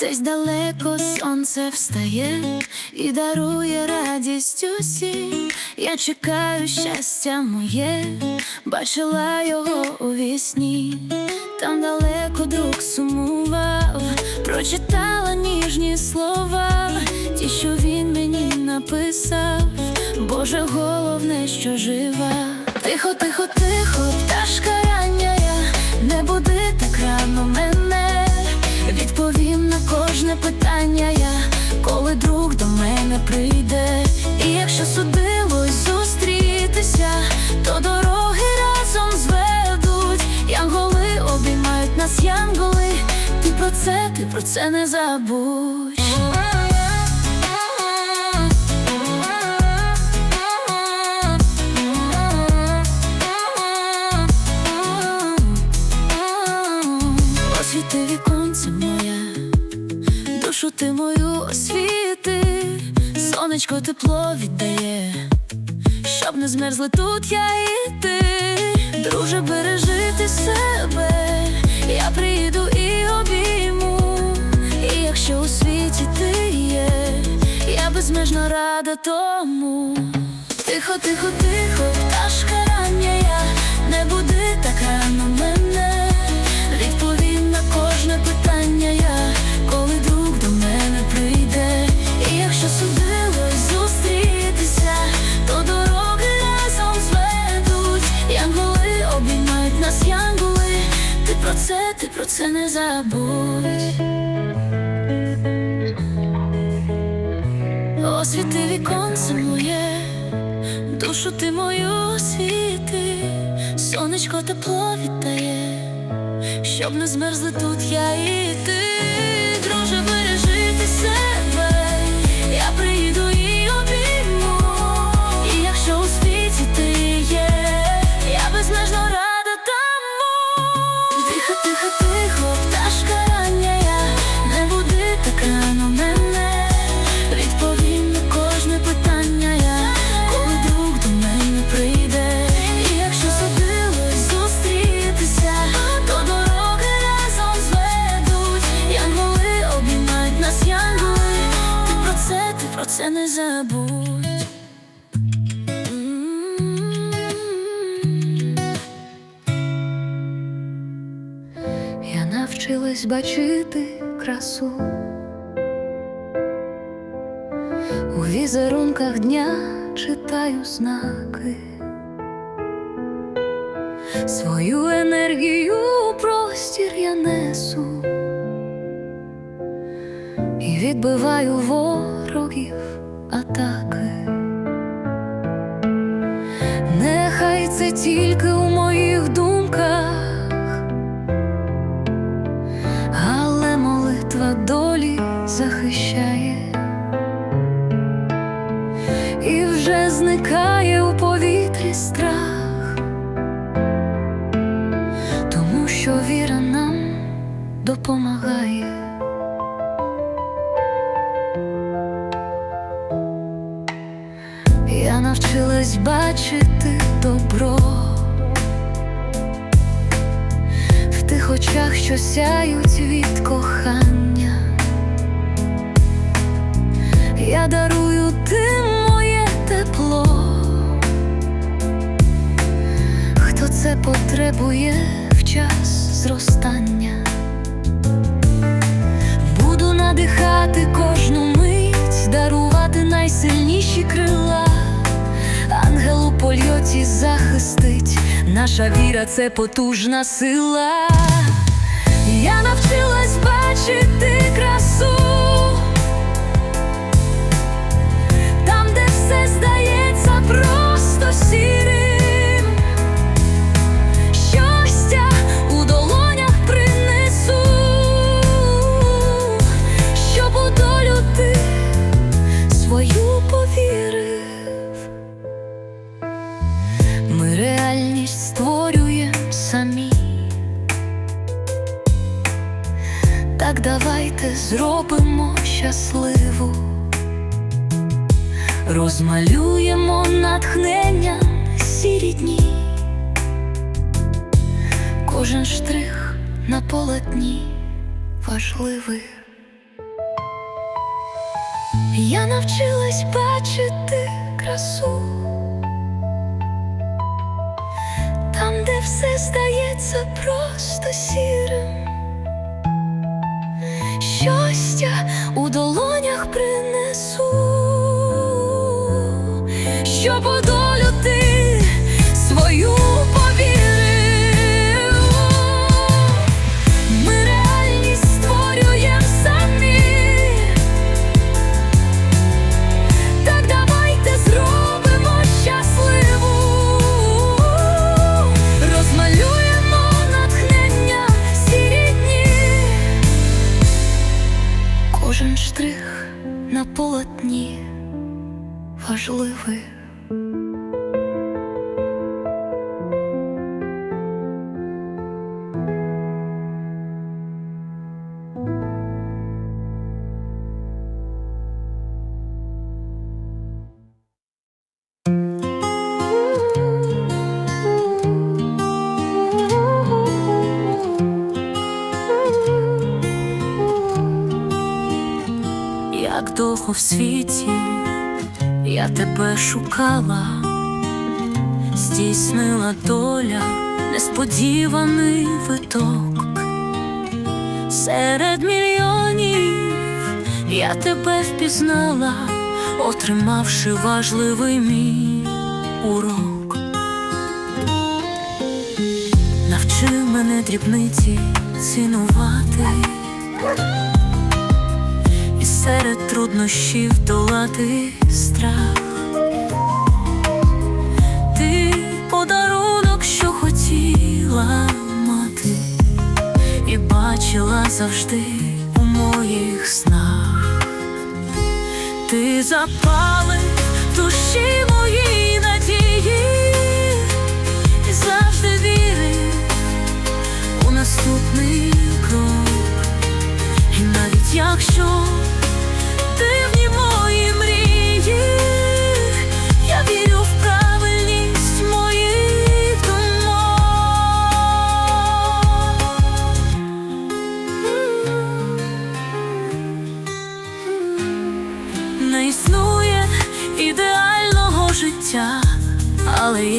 Десь далеко сонце встає і дарує радість усім. Я чекаю щастя моє, бачила його у вісні. Там далеко друг сумував, прочитала ніжні слова, ті, що він мені написав. Боже, головне, що жива. Тихо, тихо, тихо, пташка рання я, не буди так рано мене. Кожне питання я, коли друг до мене прийде. І якщо судилось зустрітися, то дороги разом зведуть. Янголи обіймають нас, янголи. Ти про це, ти про це не забудь. Освіти віконце моє, душу ти мою освіти, сонечко тепло віддає, щоб не змерзли тут я і ти, друже, бережи ти себе, я приїду і обійму, і якщо у світі ти є, я безмежно рада тому. Тихо, тихо, тихо, пташка рання я, не буди так рано мене. Відповім на кожне питання забудь. Освіти віконце моє, душу ти мою освіти, сонечко тепло віддає, щоб не змерзли тут я і ти, друже, бережи ти себе, навчилась бачити красу. У візерунках дня читаю знаки, свою енергію у простір я несу. І відбиваю ворогів атаки. Нехай це тільки у зникає у повітрі страх, тому що віра нам допомагає. Я навчилась бачити добро в тих очах, що сяють від кохання. Я дарую тим потребує в час зростання. Буду надихати кожну мить, дарувати найсильніші крила. Ангел у польоті захистить, наша віра це потужна сила. Так давайте зробимо щасливу. Розмалюємо натхнення сірі дні, кожен штрих на полотні важливий. Я навчилась бачити красу там, де все здається просто сірим. Щастя полотні важливий. Як довго в світі я тебе шукала, здійснила доля несподіваний виток. Серед мільйонів я тебе впізнала, отримавши важливий мій урок. Навчи мене дрібниці цінувати серед труднощів долати страх. Завжди у моїх снах. Ти запалив душі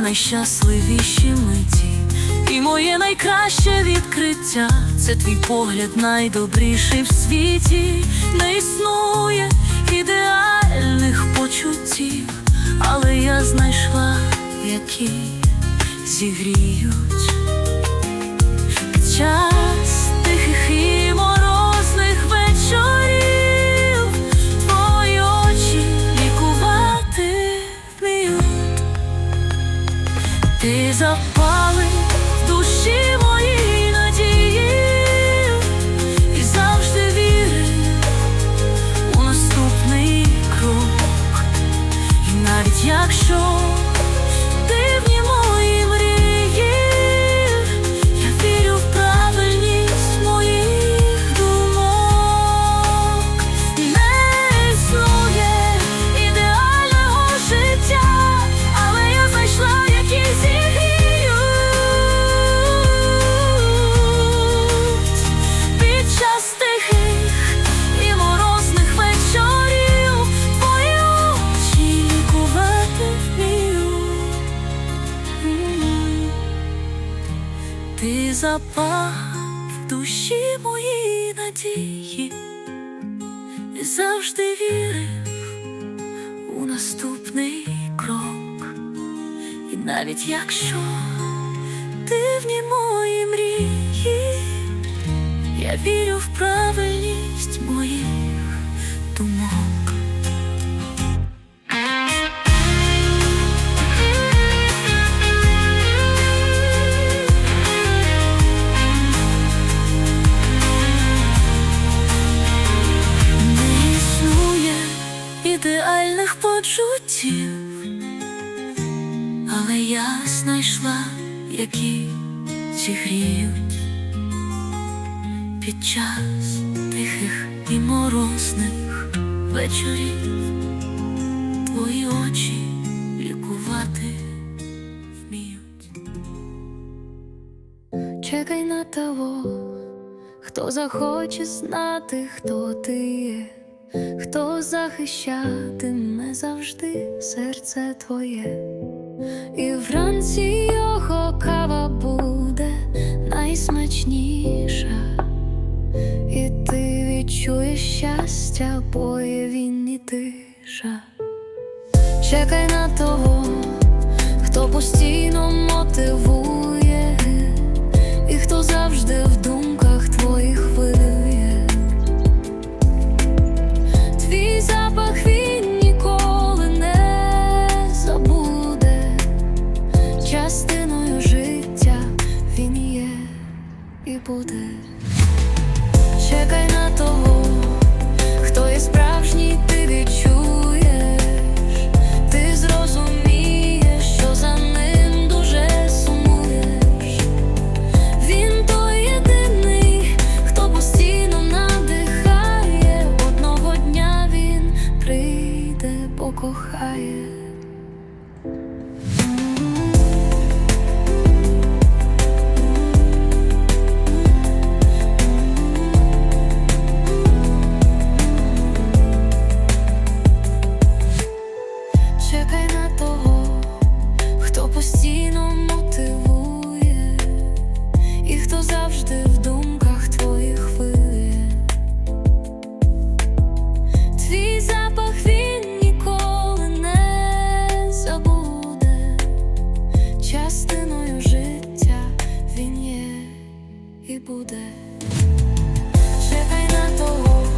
найщасливіші миті. І моє найкраще відкриття це твій погляд найдобріший в світі. Не існує ідеальних почуттів, але я знайшла, які зігріють і завжди вірив у наступний крок. І навіть якщо дивні мої мрії, я вірю в правильність моїх ідеальних почуттів, але я знайшла, які зігріють під час тихих і морозних вечорів. Твої очі лікувати вміють. Чекай на того, хто захоче знати, хто ти є хто захищатиме завжди серце твоє, і вранці його кава буде найсмачніша, і ти відчуєш щастя, боє він і тиша. Чекай на того, хто постійно мотивує. частиною життя він є і буде. Чекай на того, хто є справді. і буде. Чекай на того.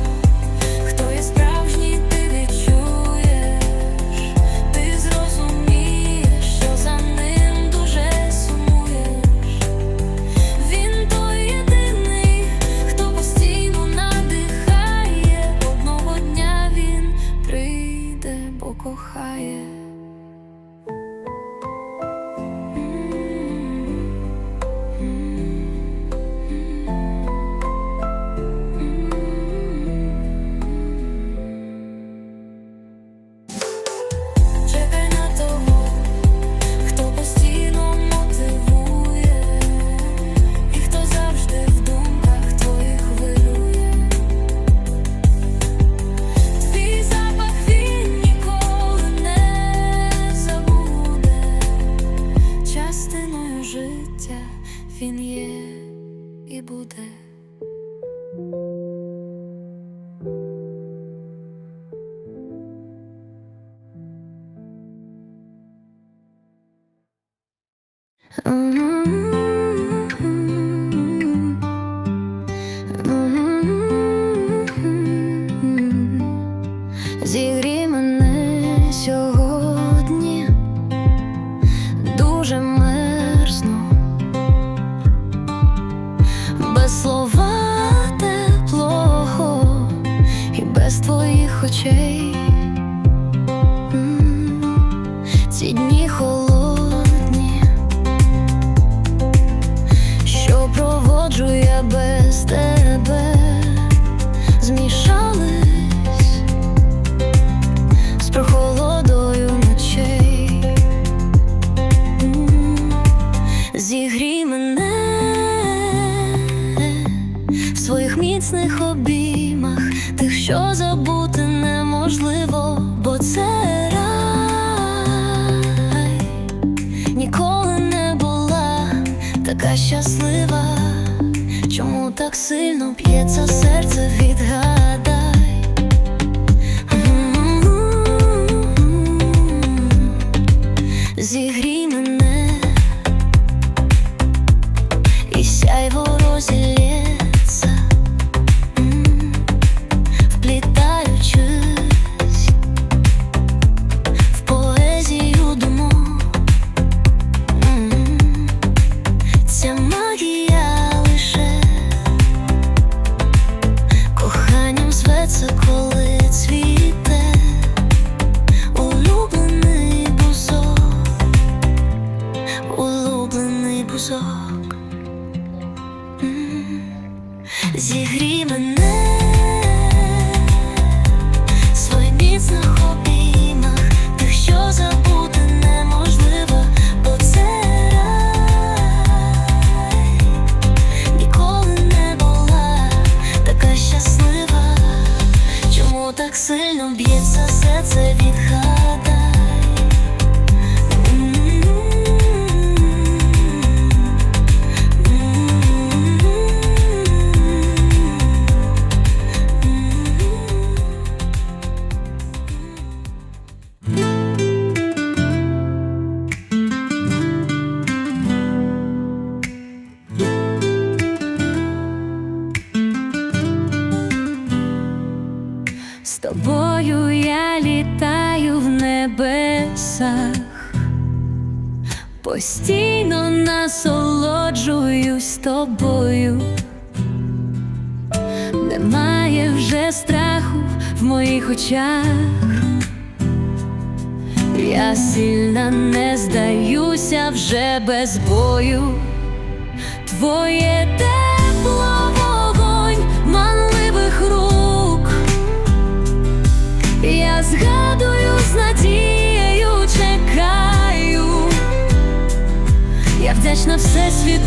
ці дні. щаслива, чому так сильно б'ється серце від тобою я літаю в небесах, постійно насолоджуюсь тобою, немає вже страху в моїх очах, я сильна не здаюся вже без бою, твоє те.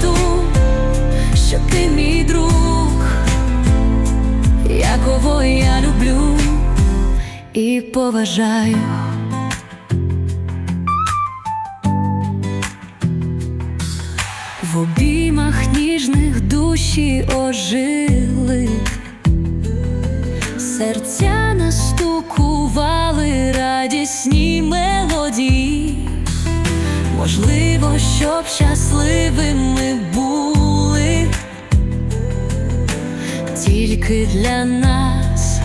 Всесвіту, що ти мій друг, якого я люблю і поважаю. В обіймах ніжних душі ожили, серця настукували радісні мелодії. Можливо, щоб щасливими були. Тільки для нас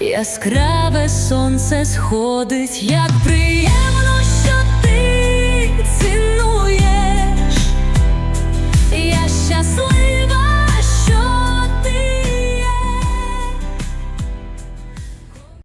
яскраве сонце сходить, як приємно,